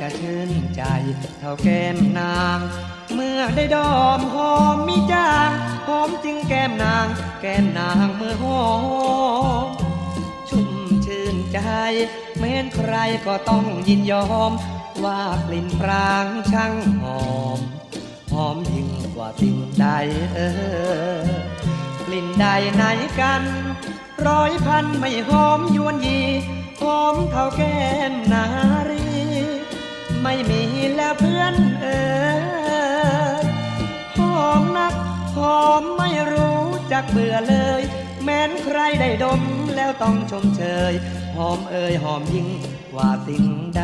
จะชื่นใจเท่าแก้มนาง เมื่อได้ดอมหอมมีจางหอมจริงแก้มนาง แก้มนางเมื่อหอมชุ่มชื่นใจแม้นใครก็ต้องยินยอม ว่ากลิ่นปรางช่างหอม หอมยิ่งกว่าสิ่งใดเออกลิ่นใดไหนกัน ร้อยพันไม่หอมยวนยีหอมเท่าแก้ม ไม่มีแล้วเพื่อนเออหอมนักหอมไม่รู้จักเบื่อเลย แม้นใครได้ดมแล้วต้องชมเชย หอมเอ่ยหอมยิ่งกว่าสิ่งใด